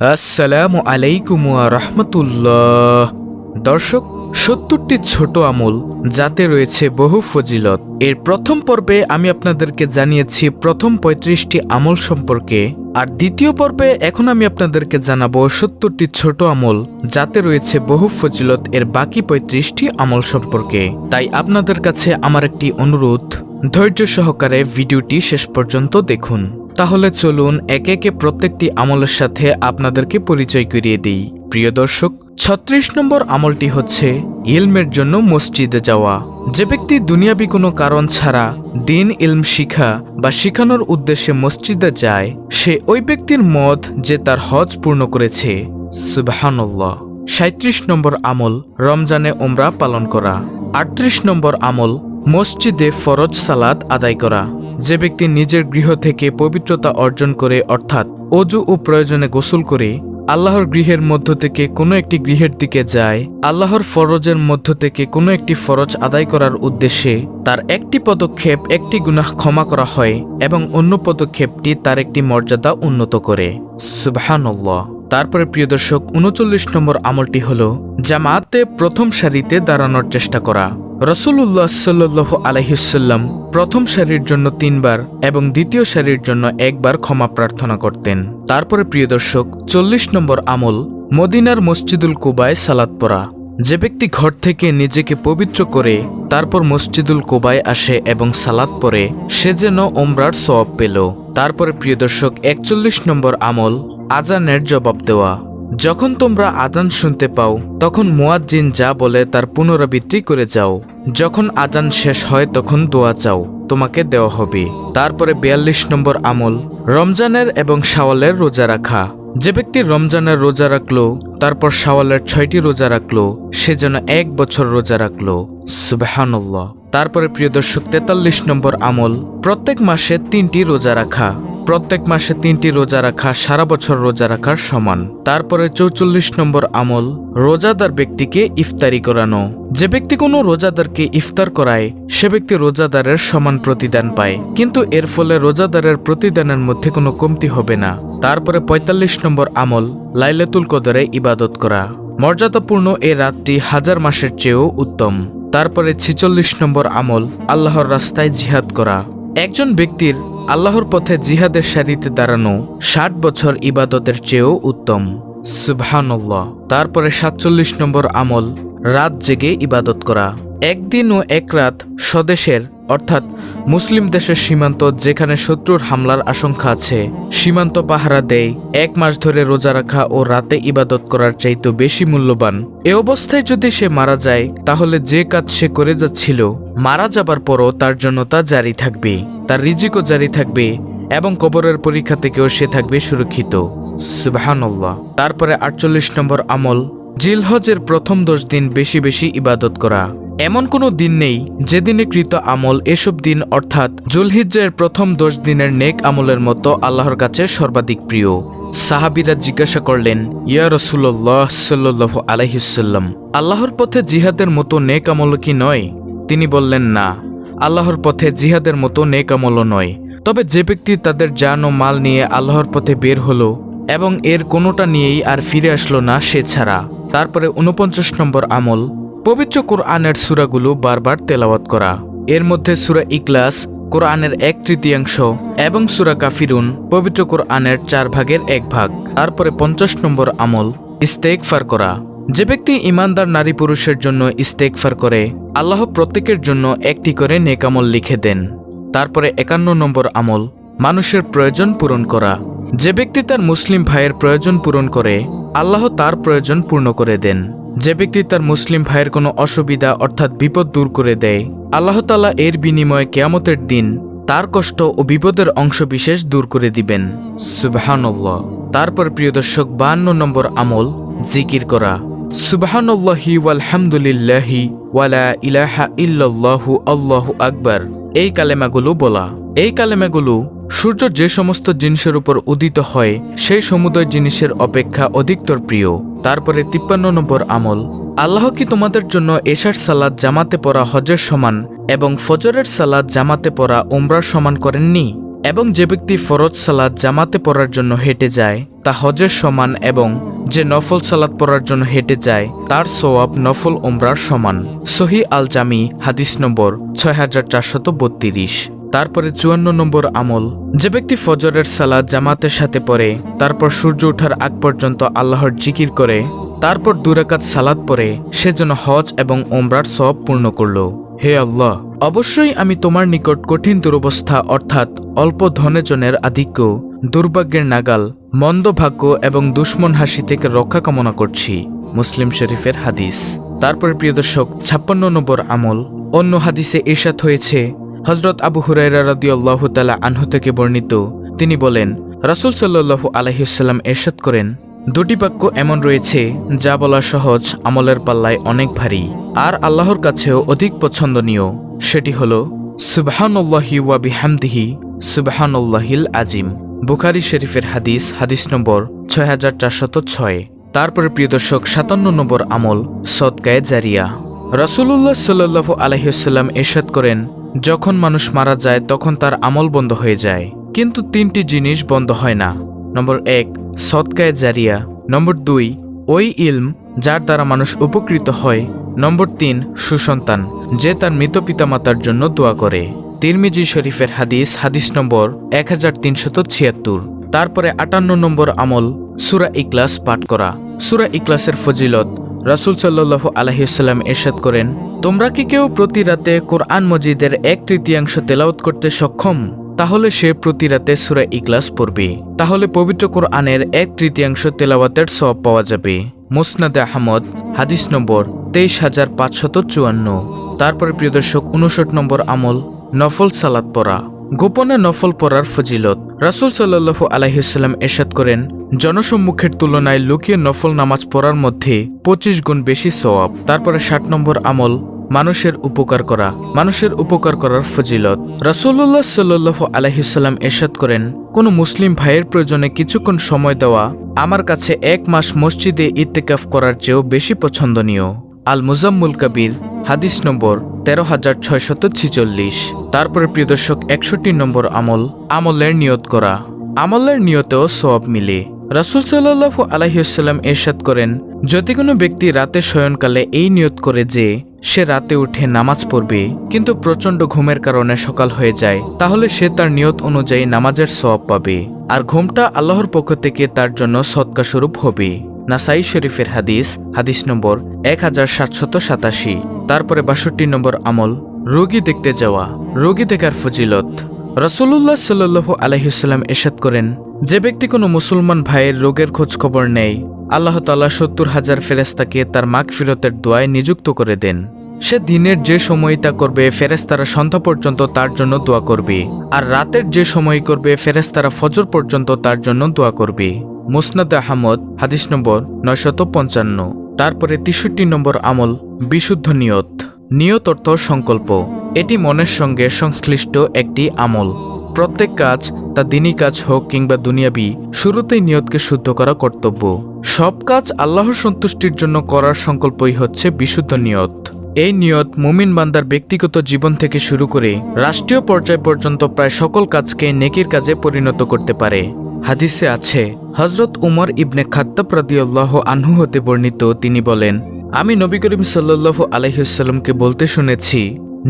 আসসালামু আলাইকুম রহমতুল্লাহ। দর্শক, সত্তরটি ছোট আমল যাতে রয়েছে বহু ফজিলত। এর প্রথম পর্বে আমি আপনাদেরকে জানিয়েছি প্রথম পঁয়ত্রিশটি আমল সম্পর্কে। আর দ্বিতীয় পর্বে এখন আমি আপনাদেরকে জানাব সত্তরটি ছোট আমল যাতে রয়েছে বহু ফজিলত এর বাকি পঁয়ত্রিশটি আমল সম্পর্কে। তাই আপনাদের কাছে আমার একটি অনুরোধ, ধৈর্য সহকারে ভিডিওটি শেষ পর্যন্ত দেখুন। তাহলে চলুন একে একে প্রত্যেকটি আমলের সাথে আপনাদেরকে পরিচয় করিয়ে দিই। প্রিয় দর্শক, ছত্রিশ নম্বর আমলটি হচ্ছে ইলমের জন্য মসজিদে যাওয়া। যে ব্যক্তি দুনিয়াবি কোনো কারণ ছাড়া দিন, ইলম শিখা বা শিখানোর উদ্দেশ্যে মসজিদে যায়, সে ওই ব্যক্তির মত যে তার হজ পূর্ণ করেছে। সুবাহান্লাহ সাঁত্রিশ নম্বর আমল রমজানে ওমরা পালন করা। আটত্রিশ নম্বর আমল মসজিদে ফরজ সালাত আদায় করা। যে ব্যক্তি নিজের গৃহ থেকে পবিত্রতা অর্জন করে, অর্থাৎ অজু ও প্রয়োজনে গোসল করে, আল্লাহর গৃহের মধ্য থেকে কোনো একটি গৃহের দিকে যায়, আল্লাহর ফরজের মধ্য থেকে কোনো একটি ফরজ আদায় করার উদ্দেশ্যে তার একটি পদক্ষেপ একটি গুনাহ ক্ষমা করা হয় এবং অন্য পদক্ষেপটি তার একটি মর্যাদা উন্নত করে। সুবহানাল্লাহ। তারপরে প্রিয় দর্শক, উনচল্লিশ নম্বর আমলটি হল, জামাতে প্রথম সারিতে দাঁড়ানোর চেষ্টা করা। রসুল্লাহ সাল্লু আলহিসাল্লাম প্রথম সারির জন্য তিনবার এবং দ্বিতীয় সারির জন্য একবার ক্ষমা প্রার্থনা করতেন। তারপরে প্রিয় দর্শক, চল্লিশ নম্বর আমল, মদিনার মসজিদুল কুবায় সালাত পড়া। যে ব্যক্তি ঘর থেকে নিজেকে পবিত্র করে, তারপর মসজিদুল কোবায় আসে এবং সালাত পরে সে যেন ওমরার সওয়াব পেল। তারপরে প্রিয় দর্শক, একচল্লিশ নম্বর আমল আজানের জবাব দেওয়া। যখন তোমরা আজান শুনতে পাও, তখন মুয়াজ্জিন যা বলে তার পুনরাবৃত্তি করে যাও। যখন আজান শেষ হয়, তখন দোয়া চাও, তোমাকে দেওয়া হবে। তারপরে বিয়াল্লিশ নম্বর আমল, রমজানের এবং শাওয়ালের রোজা রাখা। যে ব্যক্তি রমজানের রোজা রাখল, তারপর শাওয়ালের ছয়টি রোজা রাখল, সে যেন এক বছর রোজা রাখল। সুবাহান্লাহ তারপরে প্রিয় দর্শক, তেতাল্লিশ নম্বর আমল, প্রত্যেক মাসে তিনটি রোজা রাখা। প্রত্যেক মাসে তিনটি রোজা রাখা, সারা বছর রোজা রাখার সমান। তারপরে চৌচল্লিশ নম্বর আমল, রোজাদার ব্যক্তিকে ইফতারি করানো। যে ব্যক্তি কোনো রোজাদারকে ইফতার করায়, সে ব্যক্তি রোজাদারের সমান প্রতিদান পায়। কিন্তু এর ফলে রোজাদারের প্রতিদানের মধ্যে কোনো কমতি হবে না। তারপরে ৪৫ নম্বর আমল, লাইলাতুল কদরে ইবাদত করা। মর্যাদাপূর্ণ এ রাতটি হাজার মাসের চেয়েও উত্তম। তারপরে ছিচল্লিশ নম্বর আমল, আল্লাহর রাস্তায় জিহাদ করা। একজন ব্যক্তির আল্লাহর পথে জিহাদের সারিতে দাঁড়ানো ষাট বছর ইবাদতের চেয়েও উত্তম। সুবহানল্লাহ। তারপরে সাতচল্লিশ নম্বর আমল রাত জেগে ইবাদত করা। একদিন ও এক রাত স্বদেশের, অর্থাৎ মুসলিম দেশের সীমান্ত যেখানে শত্রুর হামলার আশঙ্কা আছে, সীমান্ত পাহারা দেয় এক মাস ধরে রোজা রাখা ও রাতে ইবাদত করার চাইতে বেশি মূল্যবান। এ অবস্থায় যদি সে মারা যায়, তাহলে যে কাজ সে করে যাচ্ছিল, মারা যাবার পরও তার জন্য তা জারি থাকবে, তার রিজিকও জারি থাকবে এবং কবরের পরীক্ষা থেকেও সে থাকবে সুরক্ষিত। সুবাহান্লাহ তারপরে আটচল্লিশ নম্বর আমল জিলহজের প্রথম দশ দিন বেশি বেশি ইবাদত করা। এমন কোনো দিন নেই যেদিনে কৃত আমল এসব দিন অর্থাৎ জুলহিজ্জের প্রথম দশ দিনের নেক আমলের মতো আল্লাহর কাছে সর্বাধিক প্রিয়। সাহাবিরা জিজ্ঞাসা করলেন, ইয়া রসুল্লাহ সাল্লাহ আলহিসাল্লাম আল্লাহর পথে জিহাদের মতো নেক আমল কি নয়? তিনি বললেন, না, আল্লাহর পথে জিহাদের মতো নেক আমলও নয়। তবে যে ব্যক্তি তাদের জান ও মাল নিয়ে আল্লাহর পথে বের হলো এবং এর কোনোটা নিয়েই আর ফিরে আসলো না সে ছাড়া। তারপরে উনপঞ্চাশ নম্বর আমল, পবিত্র কোরআনের সুরাগুলো বারবার তেলাওয়াত করা। এর মধ্যে সুরা ইকলাস কোরআনের এক তৃতীয়াংশ, এবং সুরা কাফিরুন, পবিত্র কোরআনের চার ভাগের এক ভাগ। তারপরে পঞ্চাশ নম্বর আমল ইস্তেকফার করা। যে ব্যক্তি ইমানদার নারী পুরুষের জন্য ইস্তেকফার করে, আল্লাহ প্রত্যেকের জন্য একটি করে নেকামল লিখে দেন। তারপরে একান্ন নম্বর আমল মানুষের প্রয়োজন পূরণ করা। যে ব্যক্তি তার মুসলিম ভাইয়ের প্রয়োজন পূরণ করে, আল্লাহ তার প্রয়োজন পূর্ণ করে দেন। যে ব্যক্তি তার মুসলিম ভাইয়ের কোনো অসুবিধা অর্থাৎ বিপদ দূর করে দেয়, আল্লাহ তালা এর বিনিময়ে কেয়ামতের দিন তার কষ্ট ও বিপদের অংশ বিশেষ দূর করে দিবেন। সুবাহান্লাহ তারপর প্রিয় দর্শক বাহান্ন নম্বর আমল, জিকির করা। সুবাহান্লাহি ওয়ালহামদুলিল্লাহি ওয়ালা ইলাহা ইল্লাল্লাহু আল্লাহু আকবার। এই কালেমাগুলো বলা। এই কালেমাগুলো সূর্য যে সমস্ত জিনিসের উপর উদিত হয়, সেই সমুদয় জিনিসের অপেক্ষা অধিকতর প্রিয়। তারপরে তিপ্পান্ন নম্বর আমল, আল্লাহ কি তোমাদের জন্য এশার সালাদ জামাতে পড়া হজের সমান এবং ফজরের সালাদ জামাতে পড়া ওমরার সমান করেননি? এবং যে ব্যক্তি ফরজ সালাদ জামাতে পড়ার জন্য হেঁটে যায়, তা হজের সমান এবং যে নফল সালাদ পড়ার জন্য হেঁটে যায়, তার সোয়াব নফল ওমরার সমান। সহি আল জামি হাদিস নম্বর ছয় হাজার চারশত বত্রিশ। তারপরে চুয়ান্ন নম্বর আমল। যে ব্যক্তি ফজরের সালাদ জামাতের সাথে পড়ে, তারপর সূর্য ওঠার আগ পর্যন্ত আল্লাহর জিকির করে, তারপর দুরাকাত সালাদ পরে সে যেন হজ এবং ওমরার সব পূর্ণ করল। হে আল্লাহ, অবশ্যই আমি তোমার নিকট কঠিন দুরবস্থা অর্থাৎ অল্প ধনেজনের আধিক্য, দুর্ভাগ্যের নাগাল, মন্দ ভাগ্য এবং দুশ্মন হাসি থেকে রক্ষা কামনা করছি। মুসলিম শরীফের হাদিস। তারপর প্রিয় দর্শক, ছাপ্পান্ন নম্বর আমল। অন্য হাদিসে ইরশাদ হয়েছে হজরত আবু হুরাইরা রাদিয়াল্লাহু তাআলা আনহু থেকে বর্ণিত, তিনি বলেন, রাসূল সাল্লাল্লাহু আলাইহিসাল্লাম এরশাদ করেন, দুটি বাক্য এমন রয়েছে যা বলা সহজ, আমলের পাল্লায় অনেক ভারী, আর আল্লাহর কাছেও অধিক পছন্দনীয়। সেটি হল, সুবাহানুল্লাহি ওয়া বিহামদিহি, সুবহানাল্লাহিল আজিম। বুখারি শরীফের হাদিস হাদিস নম্বর ছয় হাজার চারশত ছয়। তারপরে প্রিয় দর্শক, সাতান্ন নম্বর আমল, সদকায়ে জারিয়া। রাসূলুল্লাহ সাল্লাল্লাহু আলাইহিসাল্লাম এরশাদ করেন যখন মানুষ মারা যায়, তখন তার আমল বন্ধ হয়ে যায়। কিন্তু তিনটি জিনিস বন্ধ হয় না। নম্বর এক সৎকায় জারিয়া। নম্বর দুই, ওই ইলম যার দ্বারা মানুষ উপকৃত হয়। নম্বর তিন, সুসন্তান যে তার মৃত পিতামাতার জন্য দোয়া করে। তিরমিজি শরীফের হাদিস হাদিস নম্বর এক হাজার তিনশত ছিয়াত্তর। তারপরে আটান্ন নম্বর আমল, সুরা ইকলাস পাঠ করা। সুরা ইকলাসের ফজিলত রাসুল সাল্লাহ আলহিসাল্লাম এরশাদ করেন তোমরা কি কেউ প্রতি রাতে কোরআন মজিদের এক তৃতীয়াংশ তেলাওত করতে সক্ষম? তাহলে সে প্রতি রাতে সুরা ইকলাস পড়বে। তাহলে পবিত্র কোরআনের এক তৃতীয়াংশ তেলাওয়াতের সব পাওয়া যাবে। মোসনাদ আহমদ, হাদিস নম্বর তেইশ হাজার পাঁচশত চুয়ান্ন। তারপরে প্রিয় দর্শক উনষট নম্বর আমল, নফল সালাত পড়া। গোপনে নফল পড়ার ফজিলত। রাসুল সাল্লু আলাইসাল্লাম এরশাদ করেন, জনসম্মুখের তুলনায় লুকিয়ে নফল নামাজ পড়ার মধ্যে পঁচিশ গুণ বেশি সওয়াব। তারপরে ষাট নম্বর আমল, মানুষের উপকার করা। মানুষের উপকার করার ফজিলত। রাসুল্লাহ সাল্লু আলহিসাল্লাম এরশাদ করেন, কোনো মুসলিম ভাইয়ের প্রয়োজনে কিছুক্ষণ সময় দেওয়া আমার কাছে এক মাস মসজিদে ইত্তেকাফ করার চেয়েও বেশি পছন্দনীয়। আল মুজাম্মুল কাবির, হাদিস নম্বর তেরো হাজার ছয়শত ছিচল্লিশ। তারপরে প্রিয় দর্শক, একষট্টি নম্বর আমল, আমলের নিয়ত করা। আমলের নিয়তেও সব মিলে। রাসুল সাল্লাহু আলহিউসাল্লাম এরশাদ করেন, যদি কোনো ব্যক্তি রাতে শয়নকালে এই নিয়ত করে যে, সে রাতে উঠে নামাজ পড়বে, কিন্তু প্রচণ্ড ঘুমের কারণে সকাল হয়ে যায়, তাহলে সে তার নিয়ত অনুযায়ী নামাজের সব পাবে। আর ঘুমটা আল্লাহর পক্ষ থেকে তার জন্য সৎকা স্বরূপ হবে। নাসাই শরীফের হাদিস হাদিস নম্বর এক হাজার সাতশত সাতাশি। তারপরে বাষট্টি নম্বর আমল, রোগী দেখতে যাওয়া, রোগী দেখার ফজিলত। রসুল্লাহ সাল্লু আলহিসাল্লাম এরশাদ করেন, যে ব্যক্তি কোনো মুসলমান ভাইয়ের রোগের খোঁজ খবর নেয়, আল্লাহ তাল্লাহ সত্তর হাজার ফেরেস্তাকে তার মাগ ফিরতের দোয়ায় নিযুক্ত করে দেন। সে দিনের যে সময় তা করবে ফেরেস্তারা সন্ধ্যা পর্যন্ত তার জন্য দোয়া করবে। আর রাতের যে সময় করবে ফেরেস্তারা ফজর পর্যন্ত তার জন্য দোয়া করবে। মুসনাদ আহমদ, হাদিস নম্বর নয়শত পঞ্চান্ন। তারপরে তেষট্টি নম্বর আমল, বিশুদ্ধ নিয়ত। নিয়ত অর্থ সংকল্প। এটি মনের সঙ্গে সংশ্লিষ্ট একটি আমল। প্রত্যেক কাজ, তা দিনী কাজ হোক কিংবা দুনিয়াবি, শুরুতেই নিয়তকে শুদ্ধ করা কর্তব্য। সব কাজ আল্লাহর সন্তুষ্টির জন্য করার সংকল্পই হচ্ছে বিশুদ্ধ নিয়ত। এই নিয়ত মুমিন বান্দার ব্যক্তিগত জীবন থেকে শুরু করে রাষ্ট্রীয় পর্যায় পর্যন্ত প্রায় সকল কাজকে নেকির কাজে পরিণত করতে পারে। হাদিসে আছে হজরত উমর ইবনে খাত্তাব রাদিয়াল্লাহ আনহু হতে বর্ণিত, তিনি বলেন, আমি নবী করিম সাল্লু আলহিসাল্লামকে বলতে শুনেছি,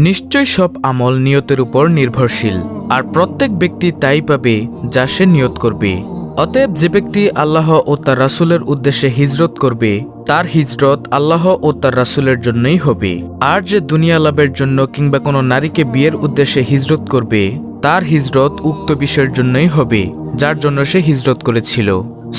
নিশ্চয় সব আমল নিয়তের উপর নির্ভরশীল, আর প্রত্যেক ব্যক্তি তাই পাবে যা সে নিয়ত করবে। অতএব যে ব্যক্তি আল্লাহ ও তার রাসুলের উদ্দেশ্যে হিজরত করবে, তার হিজরত আল্লাহ ও তার রাসুলের জন্যই হবে। আর যে দুনিয়া লাভের জন্য কিংবা কোনো নারীকে বিয়ের উদ্দেশ্যে হিজরত করবে তার হিজরত উক্ত বিষয়ের জন্যই হবে, যার জন্য সে হিজরত করেছিল।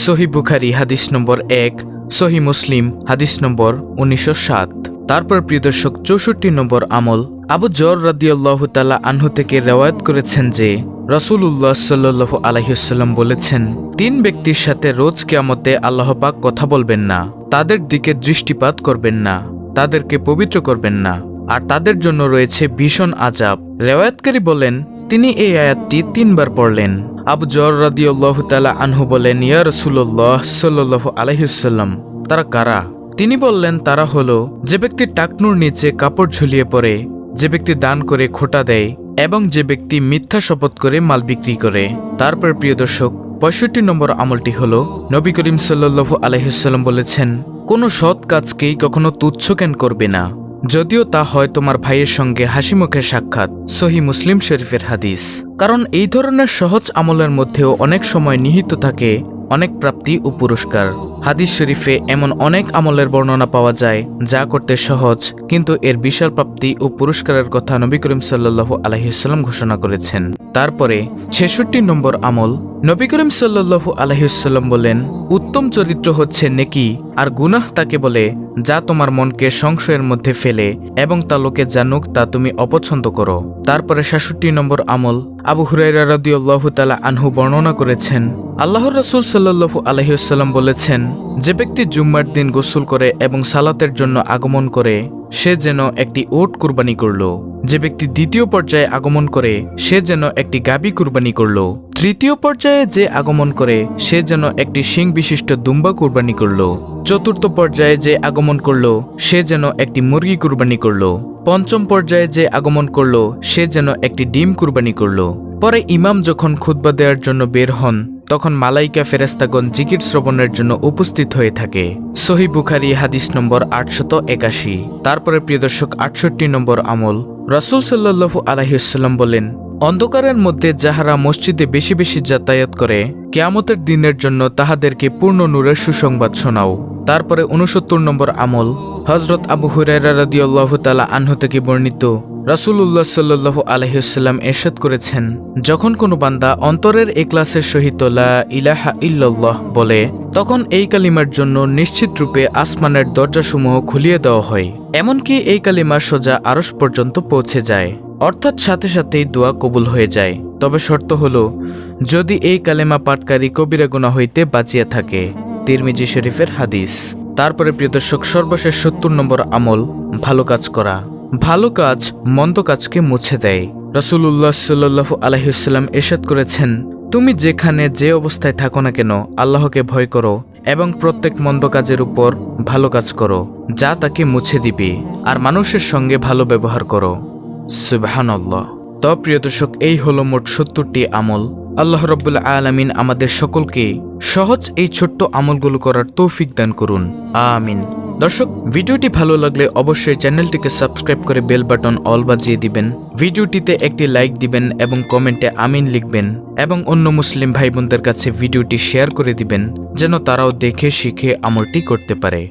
সহি বুখারি, হাদিস নম্বর এক সহি মুসলিম, হাদিস নম্বর উনিশশো সাত। তারপর প্রিয় দর্শক, চৌষট্টি নম্বর আমল। আবু জর রাদিয়াল্লাহ তালা আনহু থেকে রেওয়ায়ত করেছেন যে রসুল্লাহ সাল্লু আলহিসাল্লাম বলেছেন, তিন ব্যক্তির সাথে রোজ কেয়ামতে আল্লাহ পাক কথা বলবেন না, তাদের দিকে দৃষ্টিপাত করবেন না, তাদেরকে পবিত্র করবেন না, আর তাদের জন্য রয়েছে ভীষণ আজাব রেওয়ায়তকারী বলেন তিনি এই আয়াতটি তিনবার পড়লেন। আবু জর রাদিয়াল্লাহ তালা আনহু বলেন, ইয়া রসুল্লাহ সাল্লু আলহিসাল্লাম তারা কারা? তিনি বললেন, তারা হলো যে ব্যক্তি টাকনুর নিচে কাপড় ঝুলিয়ে পড়ে যে ব্যক্তি দান করে খোটা দেয় এবং যে ব্যক্তি মিথ্যা শপথ করে মাল বিক্রি করে। তারপর প্রিয় দর্শক, পঁয়ষট্টি নম্বর আমলটি হল, নবী করিম সাল্লু আলহিসাল্লাম বলেছেন, কোনো সৎ কাজকেই কখনো তুচ্ছ জ্ঞান করবে না। যদিও তা হয় তোমার ভাইয়ের সঙ্গে হাসি মুখের সাক্ষাৎ, সহি মুসলিম শরীফের হাদিস। কারণ এই ধরনের সহজ আমলের মধ্যেও অনেক সময় নিহিত থাকে, অনেক প্রাপ্তি ও পুরস্কার। হাদিস শরীফে এমন অনেক আমলের বর্ণনা পাওয়া যায়, যা করতে সহজ, কিন্তু এর বিশাল প্রাপ্তি ও পুরস্কারের কথা নবী করিম সাল্লু আলহিসাল্লাম ঘোষণা করেছেন। তারপরে, ছেষট্টি নম্বর আমল, নবী করিম সাল্লু আলহিসাল্লাম বলেন, উত্তম চরিত্র হচ্ছে নেকি, আর গুনাহ তাকে বলে, যা তোমার মনকে সংশয়ের মধ্যে ফেলে, এবং তা লোকে জানুক তা তুমি অপছন্দ করো। তারপরে সাতষট্টি নম্বর আমল, আবু হুরাইরা রাদিউল্লাহু তালা আনহু বর্ণনা করেছেন, আল্লাহর রাসূল সাল্লাল্লাহু আলহিউসাল্লাম বলেছেন যে ব্যক্তি জুম্মার দিন গোসল করে এবং সালাতের জন্য আগমন করে, সে যেন একটি ওট কুরবানি করল। যে ব্যক্তি দ্বিতীয় পর্যায়ে আগমন করে, সে যেন একটি গাবি কুরবানি করল। তৃতীয় পর্যায়ে যে আগমন করে, সে যেন একটি শিং বিশিষ্ট দুম্বা কুরবানি করল। চতুর্থ পর্যায়ে যে আগমন করল, সে যেন একটি মুরগি কুরবানি করল। পঞ্চম পর্যায়ে যে আগমন করল, সে যেন একটি ডিম কুরবানি করল। পরে ইমাম যখন খুতবা দেওয়ার জন্য বের হন তখন মালাইকা ফেরেস্তাগণ জিকির শ্রবণের জন্য উপস্থিত হয়ে থাকে। সহি বুখারি হাদিস নম্বর আটশত একাশি। তারপরে প্রিয় দর্শক, আটষট্টি নম্বর আমল। রসুল সাল্লাহু আলহিউসাল্লাম বলেন, অন্ধকারের মধ্যে যাহারা মসজিদে বেশি বেশি যাতায়াত করে, কেয়ামতের দিনের জন্য তাহাদেরকে পূর্ণ নূরের সুসংবাদ শোনাও। তারপরে উনসত্তর নম্বর আমল হজরত আবু হুরাইরা রাদিয়াল্লাহ তালা আনহু থেকে বর্ণিত রাসূলুল্লাহ সাল্লাহ আলহিউসাল্লাম এরশাদ করেছেন, যখন কোনো বান্দা অন্তরের এক্লাসের সহিত লা ইলাহা ইল্লাল্লাহ বলে, তখন এই কালিমার জন্য নিশ্চিত রূপে আসমানের দরজাসমূহ খুলিয়ে দেওয়া হয়। এমনকি এই কালিমার সোজা আরস পর্যন্ত পৌঁছে যায়। অর্থাৎ সাথে সাথেই দোয়া কবুল হয়ে যায়। তবে শর্ত হল, যদি এই কালেমা পাটকারী কবিরা গুণা হইতে বাঁচিয়া থাকে। তিরমিজি শরীফের হাদিস। তারপরে প্রিয় দর্শক, সর্বশেষ সত্তর নম্বর আমল, ভালো কাজ করা। ভালো কাজ, মন্দ কাজকে মুছে দেয়। রসুল্লাহ সাল্লু আলহিসাল্লাম এরশাদ করেছেন, তুমি যেখানে যে অবস্থায় থাকো না কেন, আল্লাহকে ভয় করো এবং প্রত্যেক মন্দ কাজের উপর ভালো কাজ করো, যা তাকে মুছে দিবে, আর মানুষের সঙ্গে ভালো ব্যবহার করো। সুবাহানল্লাহ। তো প্রিয় দর্শক, এই হলো মোট সত্তরটি আমল। আল্লাহ রব্বুল্লা আলমিন আমাদের সকলকে সহজ এই ছোট্ট আমলগুলো করার তৌফিক দান করুন। আমিন। দর্শক, ভিডিওটি ভালো লাগলে অবশ্যই চ্যানেলটিকে সাবস্ক্রাইব করে বেল বাটন অল বাজিয়ে দিবেন। ভিডিওটিতে একটি লাইক দিবেন এবং কমেন্টে আমিন লিখবেন এবং অন্য মুসলিম ভাই বোনদের কাছে ভিডিওটি শেয়ার করে দিবেন, যেন তারাও দেখে, শিখে আমলটি করতে পারে।